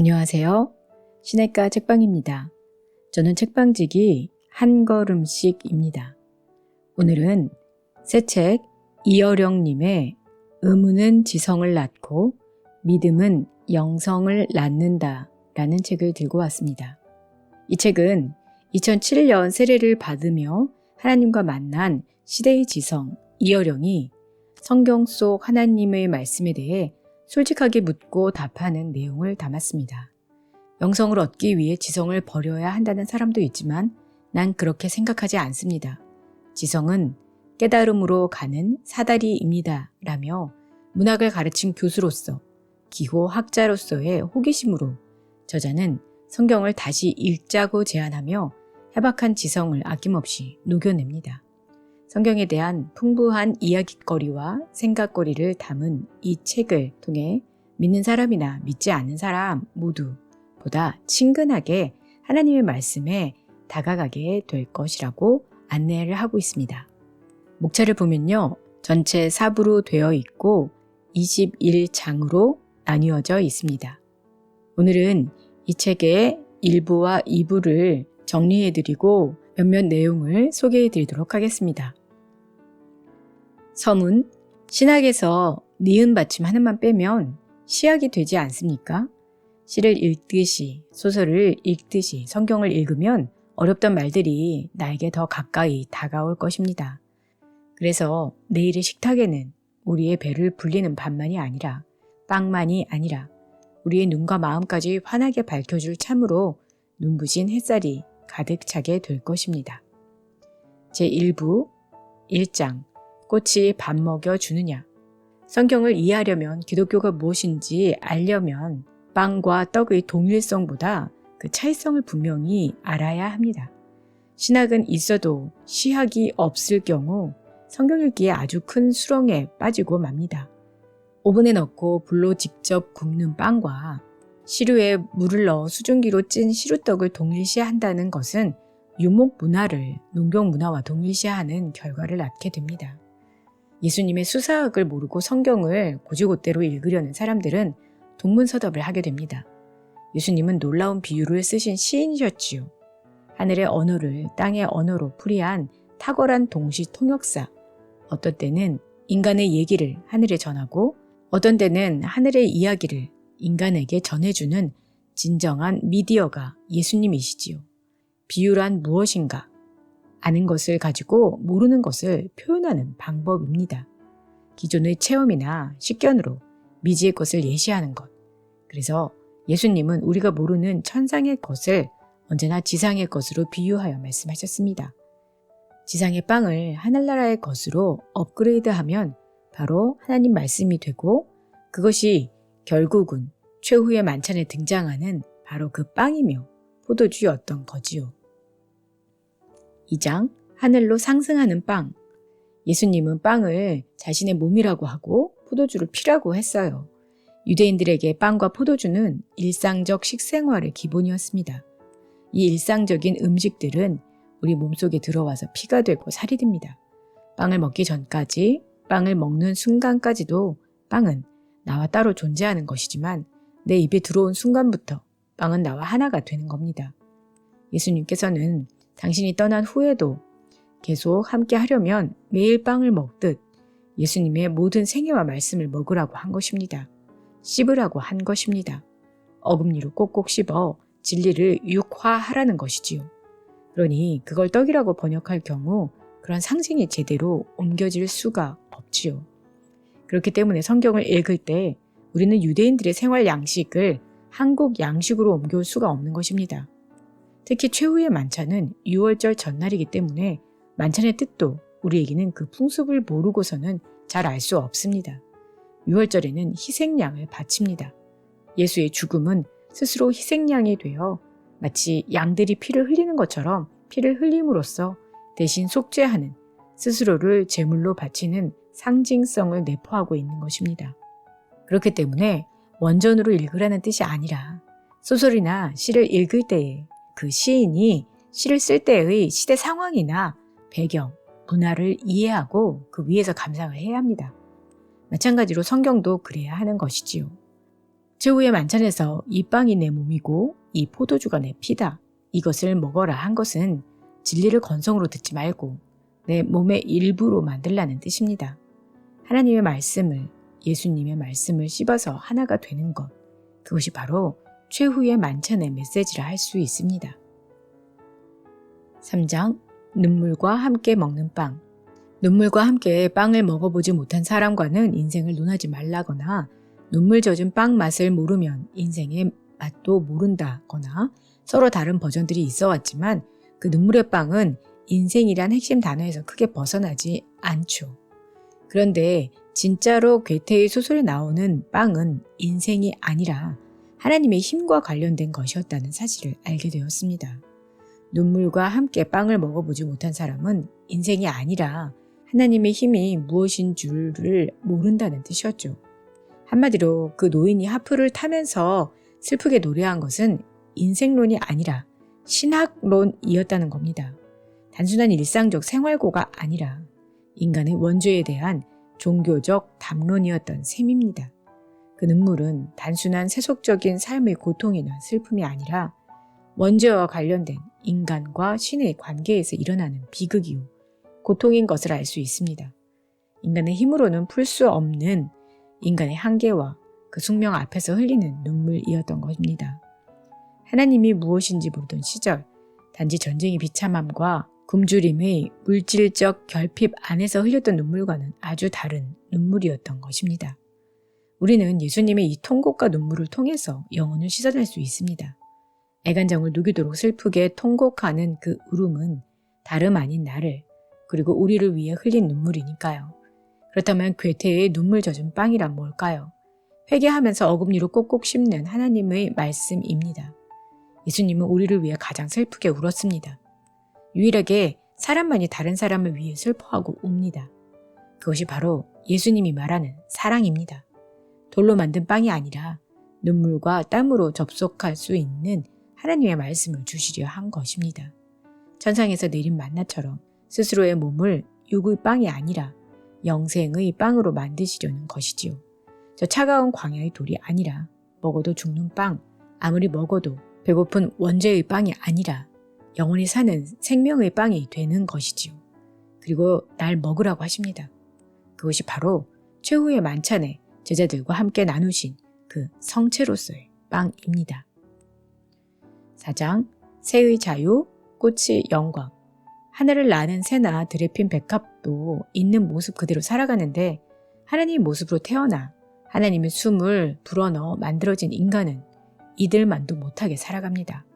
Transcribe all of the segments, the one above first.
안녕하세요. 시내가 책방입니다. 저는 책방지기 한 걸음씩입니다. 오늘은 새 책 이어령님의 의문은 지성을 낳고 믿음은 영성을 낳는다 라는 책을 들고 왔습니다. 이 책은 2007년 세례를 받으며 하나님과 만난 시대의 지성 이어령이 성경 속 하나님의 말씀에 대해 솔직하게 묻고 답하는 내용을 담았습니다. 영성을 얻기 위해 지성을 버려야 한다는 사람도 있지만 난 그렇게 생각하지 않습니다. 지성은 깨달음으로 가는 사다리입니다. 라며 문학을 가르친 교수로서 기호 학자로서의 호기심으로 저자는 성경을 다시 읽자고 제안하며 해박한 지성을 아낌없이 녹여냅니다. 성경에 대한 풍부한 이야기거리와 생각거리를 담은 이 책을 통해 믿는 사람이나 믿지 않는 사람 모두 보다 친근하게 하나님의 말씀에 다가가게 될 것이라고 안내를 하고 있습니다. 목차를 보면요. 전체 4부로 되어 있고 21장으로 나뉘어져 있습니다. 오늘은 이 책의 1부와 2부를 정리해드리고 몇몇 내용을 소개해드리도록 하겠습니다. 서문, 신학에서 니은 받침 하나만 빼면 시학이 되지 않습니까? 시를 읽듯이, 소설을 읽듯이 성경을 읽으면 어렵던 말들이 나에게 더 가까이 다가올 것입니다. 그래서 내일의 식탁에는 우리의 배를 불리는 밥만이 아니라 빵만이 아니라 우리의 눈과 마음까지 환하게 밝혀줄 참으로 눈부신 햇살이 가득 차게 될 것입니다. 제1부 1장 꽃이 밥 먹여 주느냐. 성경을 이해하려면 기독교가 무엇인지 알려면 빵과 떡의 동일성보다 그 차이성을 분명히 알아야 합니다. 신학은 있어도 시학이 없을 경우 성경 읽기에 아주 큰 수렁에 빠지고 맙니다. 오븐에 넣고 불로 직접 굽는 빵과 시루에 물을 넣어 수증기로 찐 시루떡을 동일시한다는 것은 유목 문화를 농경 문화와 동일시하는 결과를 낳게 됩니다. 예수님의 수사학을 모르고 성경을 고지고대로 읽으려는 사람들은 동문서답을 하게 됩니다. 예수님은 놀라운 비유를 쓰신 시인이셨지요. 하늘의 언어를 땅의 언어로 풀이한 탁월한 동시 통역사. 어떤 때는 인간의 얘기를 하늘에 전하고 어떤 때는 하늘의 이야기를 인간에게 전해주는 진정한 미디어가 예수님이시지요. 비유란 무엇인가? 아는 것을 가지고 모르는 것을 표현하는 방법입니다. 기존의 체험이나 식견으로 미지의 것을 예시하는 것. 그래서 예수님은 우리가 모르는 천상의 것을 언제나 지상의 것으로 비유하여 말씀하셨습니다. 지상의 빵을 하늘나라의 것으로 업그레이드하면 바로 하나님 말씀이 되고 그것이 결국은 최후의 만찬에 등장하는 바로 그 빵이며 포도주였던 거지요. 2장 하늘로 상승하는 빵. 예수님은 빵을 자신의 몸이라고 하고 포도주를 피라고 했어요. 유대인들에게 빵과 포도주는 일상적 식생활의 기본이었습니다. 이 일상적인 음식들은 우리 몸속에 들어와서 피가 되고 살이 됩니다. 빵을 먹기 전까지, 빵을 먹는 순간까지도 빵은 나와 따로 존재하는 것이지만 내 입에 들어온 순간부터 빵은 나와 하나가 되는 겁니다. 예수님께서는 당신이 떠난 후에도 계속 함께 하려면 매일 빵을 먹듯 예수님의 모든 생애와 말씀을 먹으라고 한 것입니다. 씹으라고 한 것입니다. 어금니로 꼭꼭 씹어 진리를 육화하라는 것이지요. 그러니 그걸 떡이라고 번역할 경우 그런 상징이 제대로 옮겨질 수가 없지요. 그렇기 때문에 성경을 읽을 때 우리는 유대인들의 생활 양식을 한국 양식으로 옮겨올 수가 없는 것입니다. 특히 최후의 만찬은 6월절 전날이기 때문에 만찬의 뜻도 우리에게는 그 풍습을 모르고서는 잘 알 수 없습니다. 6월절에는 희생양을 바칩니다. 예수의 죽음은 스스로 희생양이 되어 마치 양들이 피를 흘리는 것처럼 피를 흘림으로써 대신 속죄하는 스스로를 제물로 바치는 상징성을 내포하고 있는 것입니다. 그렇기 때문에 원전으로 읽으라는 뜻이 아니라 소설이나 시를 읽을 때에 그 시인이 시를 쓸 때의 시대 상황이나 배경, 문화를 이해하고 그 위에서 감상을 해야 합니다. 마찬가지로 성경도 그래야 하는 것이지요. 최후의 만찬에서 이 빵이 내 몸이고 이 포도주가 내 피다. 이것을 먹어라 한 것은 진리를 건성으로 듣지 말고 내 몸의 일부로 만들라는 뜻입니다. 하나님의 말씀을 예수님의 말씀을 씹어서 하나가 되는 것. 그것이 바로 최후의 만찬의 메시지라 할 수 있습니다. 3장 눈물과 함께 먹는 빵 눈물과 함께 빵을 먹어보지 못한 사람과는 인생을 논하지 말라거나 눈물 젖은 빵 맛을 모르면 인생의 맛도 모른다거나 서로 다른 버전들이 있어 왔지만 그 눈물의 빵은 인생이란 핵심 단어에서 크게 벗어나지 않죠. 그런데 진짜로 괴테의 소설에 나오는 빵은 인생이 아니라 하나님의 힘과 관련된 것이었다는 사실을 알게 되었습니다. 눈물과 함께 빵을 먹어보지 못한 사람은 인생이 아니라 하나님의 힘이 무엇인 줄을 모른다는 뜻이었죠. 한마디로 그 노인이 하프를 타면서 슬프게 노래한 것은 인생론이 아니라 신학론이었다는 겁니다. 단순한 일상적 생활고가 아니라 인간의 원죄에 대한 종교적 담론이었던 셈입니다. 그 눈물은 단순한 세속적인 삶의 고통이나 슬픔이 아니라 원죄와 관련된 인간과 신의 관계에서 일어나는 비극이요. 고통인 것을 알 수 있습니다. 인간의 힘으로는 풀 수 없는 인간의 한계와 그 숙명 앞에서 흘리는 눈물이었던 것입니다. 하나님이 무엇인지 모르던 시절, 단지 전쟁의 비참함과 굶주림의 물질적 결핍 안에서 흘렸던 눈물과는 아주 다른 눈물이었던 것입니다. 우리는 예수님의 이 통곡과 눈물을 통해서 영혼을 씻어낼 수 있습니다. 애간장을 누기도록 슬프게 통곡하는 그 울음은 다름 아닌 나를 그리고 우리를 위해 흘린 눈물이니까요. 그렇다면 괴테의 눈물 젖은 빵이란 뭘까요? 회개하면서 어금니로 꼭꼭 씹는 하나님의 말씀입니다. 예수님은 우리를 위해 가장 슬프게 울었습니다. 유일하게 사람만이 다른 사람을 위해 슬퍼하고 웁니다. 그것이 바로 예수님이 말하는 사랑입니다. 돌로 만든 빵이 아니라 눈물과 땀으로 접속할 수 있는 하나님의 말씀을 주시려 한 것입니다. 천상에서 내린 만나처럼 스스로의 몸을 육의 빵이 아니라 영생의 빵으로 만드시려는 것이지요. 저 차가운 광야의 돌이 아니라 먹어도 죽는 빵, 아무리 먹어도 배고픈 원죄의 빵이 아니라 영원히 사는 생명의 빵이 되는 것이지요. 그리고 날 먹으라고 하십니다. 그것이 바로 최후의 만찬에 제자들과 함께 나누신 그 성체로서의 빵입니다. 4장 새의 자유, 꽃의 영광 하늘을 나는 새나 드레핀 백합도 있는 모습 그대로 살아가는데 하나님의 모습으로 태어나 하나님의 숨을 불어넣어 만들어진 인간은 이들만도 못하게 살아갑니다.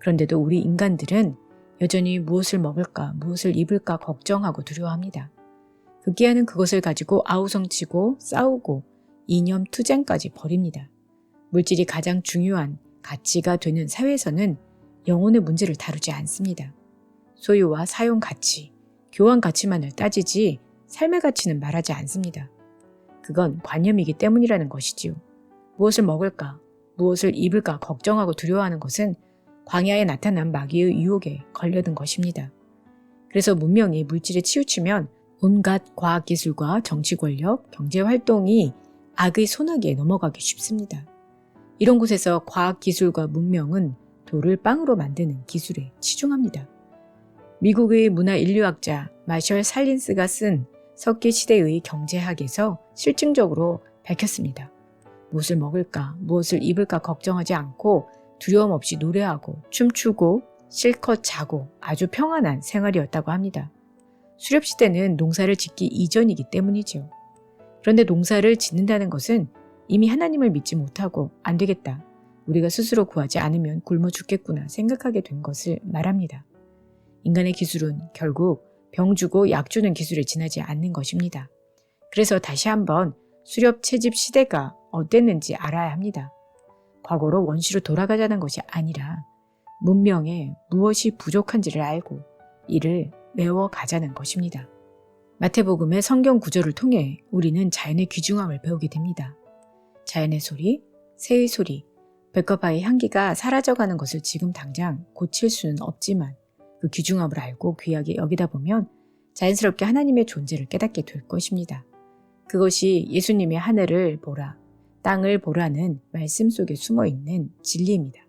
그런데도 우리 인간들은 여전히 무엇을 먹을까, 무엇을 입을까 걱정하고 두려워합니다. 급기야는 그것을 가지고 아우성치고 싸우고 이념 투쟁까지 벌입니다. 물질이 가장 중요한 가치가 되는 사회에서는 영혼의 문제를 다루지 않습니다. 소유와 사용 가치, 교환 가치만을 따지지 삶의 가치는 말하지 않습니다. 그건 관념이기 때문이라는 것이지요. 무엇을 먹을까, 무엇을 입을까 걱정하고 두려워하는 것은 광야에 나타난 마귀의 유혹에 걸려든 것입니다. 그래서 문명이 물질에 치우치면 온갖 과학기술과 정치 권력, 경제 활동이 악의 소나기에 넘어가기 쉽습니다. 이런 곳에서 과학 기술과 문명은 돌을 빵으로 만드는 기술에 치중합니다. 미국의 문화 인류학자 마셜 살린스가 쓴 석기 시대의 경제학에서 실증적으로 밝혔습니다. 무엇을 먹을까, 무엇을 입을까 걱정하지 않고 두려움 없이 노래하고 춤추고 실컷 자고 아주 평안한 생활이었다고 합니다. 수렵시대는 농사를 짓기 이전이기 때문이죠. 그런데 농사를 짓는다는 것은 이미 하나님을 믿지 못하고 안 되겠다. 우리가 스스로 구하지 않으면 굶어 죽겠구나 생각하게 된 것을 말합니다. 인간의 기술은 결국 병 주고 약 주는 기술에 지나지 않는 것입니다. 그래서 다시 한번 수렵 채집 시대가 어땠는지 알아야 합니다. 과거로 원시로 돌아가자는 것이 아니라 문명에 무엇이 부족한지를 알고 이를 메워가자는 것입니다. 마태복음의 성경 구조를 통해 우리는 자연의 귀중함을 배우게 됩니다. 자연의 소리, 새의 소리, 백과바의 향기가 사라져가는 것을 지금 당장 고칠 수는 없지만 그 귀중함을 알고 귀하게 여기다 보면 자연스럽게 하나님의 존재를 깨닫게 될 것입니다. 그것이 예수님의 하늘을 보라. 땅을 보라는 말씀 속에 숨어 있는 진리입니다.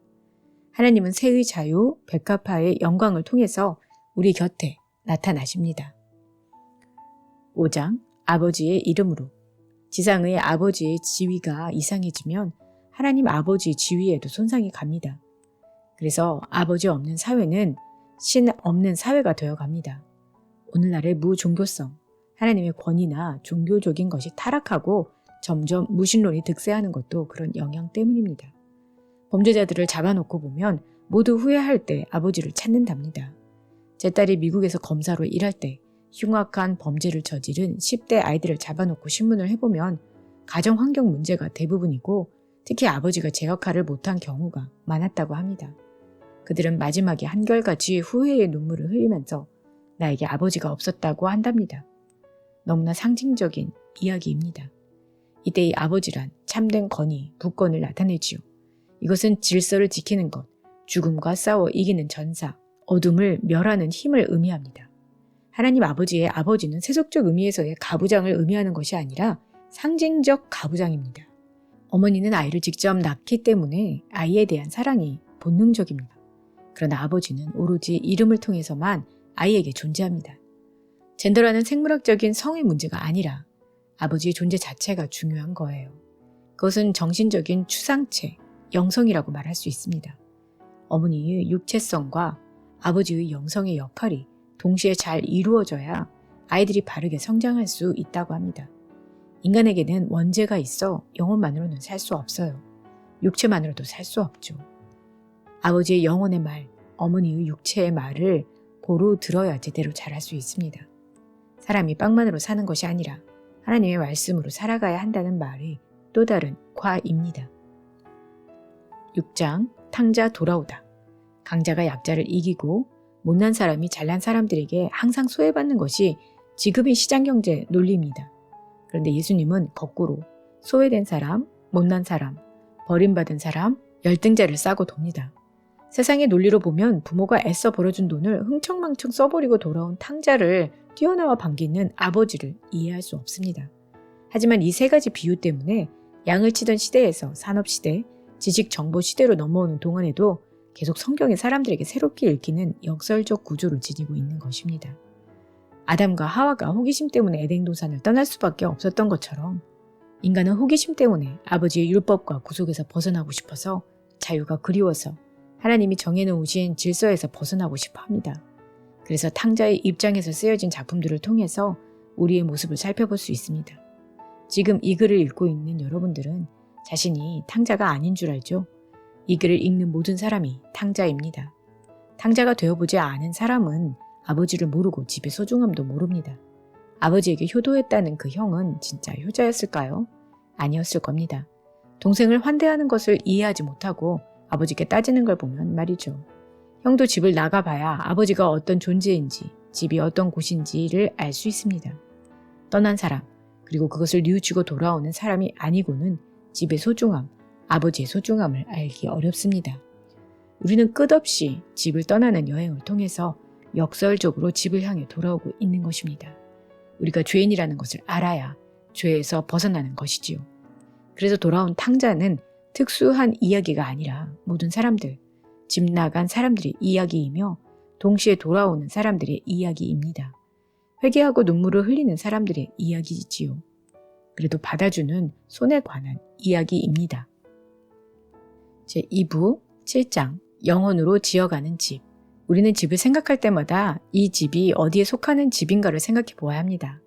하나님은 새의 자유, 백합화의 영광을 통해서 우리 곁에 나타나십니다. 5장 아버지의 이름으로 지상의 아버지의 지위가 이상해지면 하나님 아버지의 지위에도 손상이 갑니다. 그래서 아버지 없는 사회는 신 없는 사회가 되어 갑니다. 오늘날의 무종교성, 하나님의 권위나 종교적인 것이 타락하고 점점 무신론이 득세하는 것도 그런 영향 때문입니다. 범죄자들을 잡아놓고 보면 모두 후회할 때 아버지를 찾는답니다. 제 딸이 미국에서 검사로 일할 때 흉악한 범죄를 저지른 10대 아이들을 잡아놓고 신문을 해보면 가정 환경 문제가 대부분이고 특히 아버지가 제 역할을 못한 경우가 많았다고 합니다. 그들은 마지막에 한결같이 후회의 눈물을 흘리면서 나에게 아버지가 없었다고 한답니다. 너무나 상징적인 이야기입니다. 이때의 아버지란 참된 권위, 부권을 나타내지요. 이것은 질서를 지키는 것, 죽음과 싸워 이기는 전사, 어둠을 멸하는 힘을 의미합니다. 하나님 아버지의 아버지는 세속적 의미에서의 가부장을 의미하는 것이 아니라 상징적 가부장입니다. 어머니는 아이를 직접 낳기 때문에 아이에 대한 사랑이 본능적입니다. 그러나 아버지는 오로지 이름을 통해서만 아이에게 존재합니다. 젠더라는 생물학적인 성의 문제가 아니라 아버지의 존재 자체가 중요한 거예요. 그것은 정신적인 추상체, 영성이라고 말할 수 있습니다. 어머니의 육체성과 아버지의 영성의 역할이 동시에 잘 이루어져야 아이들이 바르게 성장할 수 있다고 합니다. 인간에게는 원죄가 있어 영혼만으로는 살 수 없어요. 육체만으로도 살 수 없죠. 아버지의 영혼의 말, 어머니의 육체의 말을 고루 들어야 제대로 잘할 수 있습니다. 사람이 빵만으로 사는 것이 아니라 하나님의 말씀으로 살아가야 한다는 말이 또 다른 과입니다. 6장 탕자 돌아오다. 강자가 약자를 이기고 못난 사람이 잘난 사람들에게 항상 소외받는 것이 지금의 시장경제 논리입니다. 그런데 예수님은 거꾸로 소외된 사람, 못난 사람, 버림받은 사람, 열등자를 싸고 돕니다. 세상의 논리로 보면 부모가 애써 벌어준 돈을 흥청망청 써버리고 돌아온 탕자를 뛰어나와 반기는 아버지를 이해할 수 없습니다. 하지만 이 세 가지 비유 때문에 양을 치던 시대에서 산업시대, 지식정보 시대로 넘어오는 동안에도 계속 성경이 사람들에게 새롭게 읽히는 역설적 구조를 지니고 있는 것입니다. 아담과 하와가 호기심 때문에 에덴 동산을 떠날 수밖에 없었던 것처럼 인간은 호기심 때문에 아버지의 율법과 구속에서 벗어나고 싶어서 자유가 그리워서 하나님이 정해놓으신 질서에서 벗어나고 싶어 합니다. 그래서 탕자의 입장에서 쓰여진 작품들을 통해서 우리의 모습을 살펴볼 수 있습니다. 지금 이 글을 읽고 있는 여러분들은 자신이 탕자가 아닌 줄 알죠? 이 글을 읽는 모든 사람이 탕자입니다. 탕자가 되어보지 않은 사람은 아버지를 모르고 집의 소중함도 모릅니다. 아버지에게 효도했다는 그 형은 진짜 효자였을까요? 아니었을 겁니다. 동생을 환대하는 것을 이해하지 못하고 아버지께 따지는 걸 보면 말이죠. 형도 집을 나가봐야 아버지가 어떤 존재인지, 집이 어떤 곳인지를 알 수 있습니다. 떠난 사람, 그리고 그것을 뉘우치고 돌아오는 사람이 아니고는 집의 소중함, 아버지의 소중함을 알기 어렵습니다. 우리는 끝없이 집을 떠나는 여행을 통해서 역설적으로 집을 향해 돌아오고 있는 것입니다. 우리가 죄인이라는 것을 알아야 죄에서 벗어나는 것이지요. 그래서 돌아온 탕자는 특수한 이야기가 아니라 모든 사람들, 집 나간 사람들의 이야기이며 동시에 돌아오는 사람들의 이야기입니다. 회개하고 눈물을 흘리는 사람들의 이야기지요. 그래도 받아주는 손에 관한 이야기입니다. 제2부 7장 영혼으로 지어가는 집 우리는 집을 생각할 때마다 이 집이 어디에 속하는 집인가를 생각해 보아야 합니다.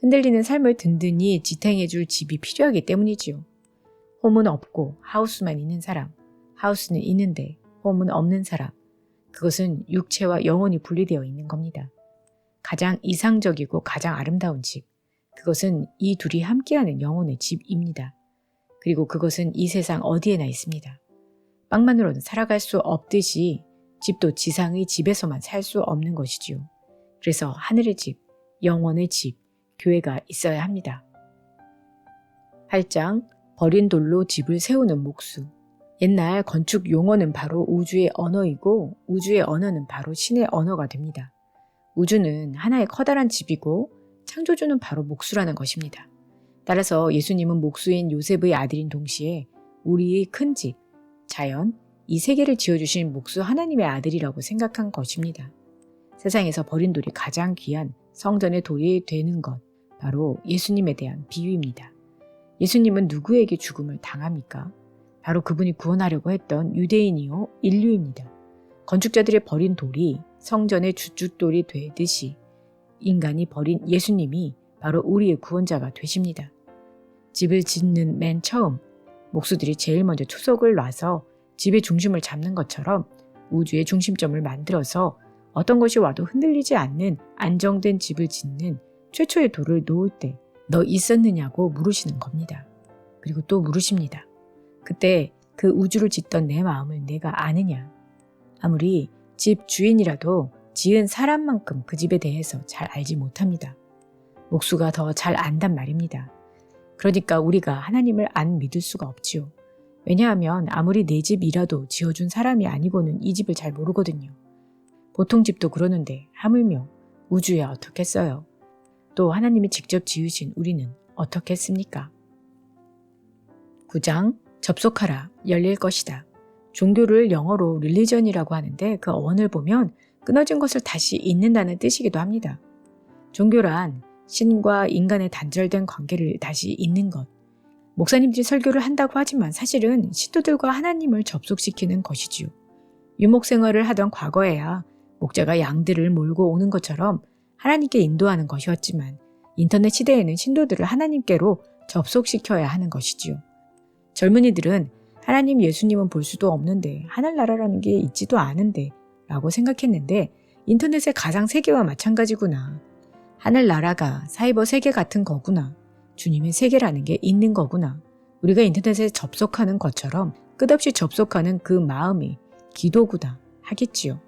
흔들리는 삶을 든든히 지탱해 줄 집이 필요하기 때문이지요. 홈은 없고 하우스만 있는 사람, 하우스는 있는데 홈은 없는 사람. 그것은 육체와 영혼이 분리되어 있는 겁니다. 가장 이상적이고 가장 아름다운 집. 그것은 이 둘이 함께하는 영혼의 집입니다. 그리고 그것은 이 세상 어디에나 있습니다. 빵만으로는 살아갈 수 없듯이 집도 지상의 집에서만 살 수 없는 것이지요. 그래서 하늘의 집, 영원의 집, 교회가 있어야 합니다. 8장 버린 돌로 집을 세우는 목수 옛날 건축 용어는 바로 우주의 언어이고 우주의 언어는 바로 신의 언어가 됩니다. 우주는 하나의 커다란 집이고 창조주는 바로 목수라는 것입니다. 따라서 예수님은 목수인 요셉의 아들인 동시에 우리의 큰 집, 자연, 이 세계를 지어주신 목수 하나님의 아들이라고 생각한 것입니다. 세상에서 버린 돌이 가장 귀한 성전의 돌이 되는 것, 바로 예수님에 대한 비유입니다. 예수님은 누구에게 죽음을 당합니까? 바로 그분이 구원하려고 했던 유대인이요 인류입니다. 건축자들의 버린 돌이 성전의 주춧돌이 되듯이 인간이 버린 예수님이 바로 우리의 구원자가 되십니다. 집을 짓는 맨 처음 목수들이 제일 먼저 투석을 놔서 집의 중심을 잡는 것처럼 우주의 중심점을 만들어서 어떤 것이 와도 흔들리지 않는 안정된 집을 짓는 최초의 돌을 놓을 때 너 있었느냐고 물으시는 겁니다. 그리고 또 물으십니다. 그때 그 우주를 짓던 내 마음을 내가 아느냐? 아무리 집 주인이라도 지은 사람만큼 그 집에 대해서 잘 알지 못합니다. 목수가 더 잘 안단 말입니다. 그러니까 우리가 하나님을 안 믿을 수가 없지요. 왜냐하면 아무리 내 집이라도 지어준 사람이 아니고는 이 집을 잘 모르거든요. 보통 집도 그러는데 하물며 우주에 어떻겠어요? 또 하나님이 직접 지으신 우리는 어떻겠습니까? 9장 접속하라 열릴 것이다. 종교를 영어로 릴리전이라고 하는데 그 어원을 보면 끊어진 것을 다시 잇는다는 뜻이기도 합니다. 종교란 신과 인간의 단절된 관계를 다시 잇는 것. 목사님들이 설교를 한다고 하지만 사실은 신도들과 하나님을 접속시키는 것이지요. 유목 생활을 하던 과거에야 목자가 양들을 몰고 오는 것처럼 하나님께 인도하는 것이었지만 인터넷 시대에는 신도들을 하나님께로 접속시켜야 하는 것이지요. 젊은이들은 하나님 예수님은 볼 수도 없는데 하늘나라라는 게 있지도 않은데 라고 생각했는데 인터넷의 가상 세계와 마찬가지구나. 하늘나라가 사이버 세계 같은 거구나. 주님의 세계라는 게 있는 거구나. 우리가 인터넷에 접속하는 것처럼 끝없이 접속하는 그 마음이 기도구나 하겠지요.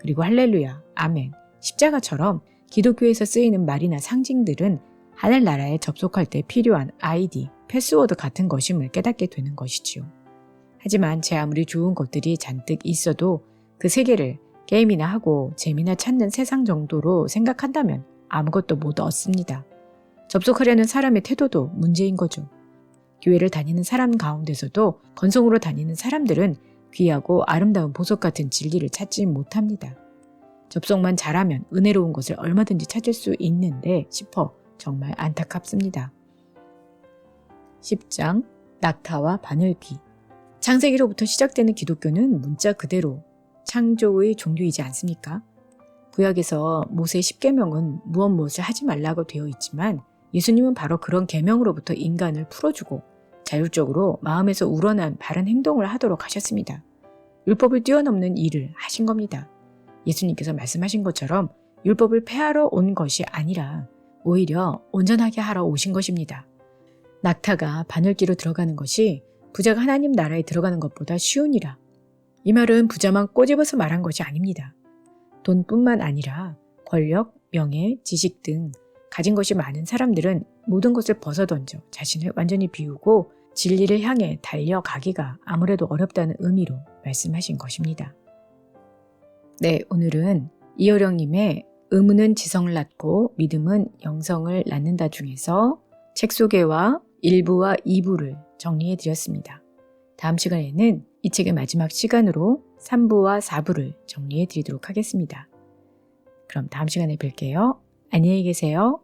그리고 할렐루야, 아멘, 십자가처럼 기독교에서 쓰이는 말이나 상징들은 하늘나라에 접속할 때 필요한 아이디, 패스워드 같은 것임을 깨닫게 되는 것이지요. 하지만 제 아무리 좋은 것들이 잔뜩 있어도 그 세계를 게임이나 하고 재미나 찾는 세상 정도로 생각한다면 아무것도 못 얻습니다. 접속하려는 사람의 태도도 문제인 거죠. 교회를 다니는 사람 가운데서도 건성으로 다니는 사람들은 귀하고 아름다운 보석 같은 진리를 찾지 못합니다. 접속만 잘하면 은혜로운 것을 얼마든지 찾을 수 있는데 싶어 정말 안타깝습니다. 10장 낙타와 바늘귀 창세기로부터 시작되는 기독교는 문자 그대로 창조의 종교이지 않습니까? 구약에서 모세 10계명은 무엇 무엇을 하지 말라고 되어 있지만 예수님은 바로 그런 계명으로부터 인간을 풀어주고 자율적으로 마음에서 우러난 바른 행동을 하도록 하셨습니다. 율법을 뛰어넘는 일을 하신 겁니다. 예수님께서 말씀하신 것처럼 율법을 폐하러 온 것이 아니라 오히려 온전하게 하러 오신 것입니다. 낙타가 바늘기로 들어가는 것이 부자가 하나님 나라에 들어가는 것보다 쉬우니라. 이 말은 부자만 꼬집어서 말한 것이 아닙니다. 돈뿐만 아니라 권력, 명예, 지식 등 가진 것이 많은 사람들은 모든 것을 벗어던져 자신을 완전히 비우고 진리를 향해 달려가기가 아무래도 어렵다는 의미로 말씀하신 것입니다. 네, 오늘은 이효령님의 의문은 지성을 낳고 믿음은 영성을 낳는다 중에서 책 소개와 1부와 2부를 정리해 드렸습니다. 다음 시간에는 이 책의 마지막 시간으로 3부와 4부를 정리해 드리도록 하겠습니다. 그럼 다음 시간에 뵐게요. 안녕히 계세요.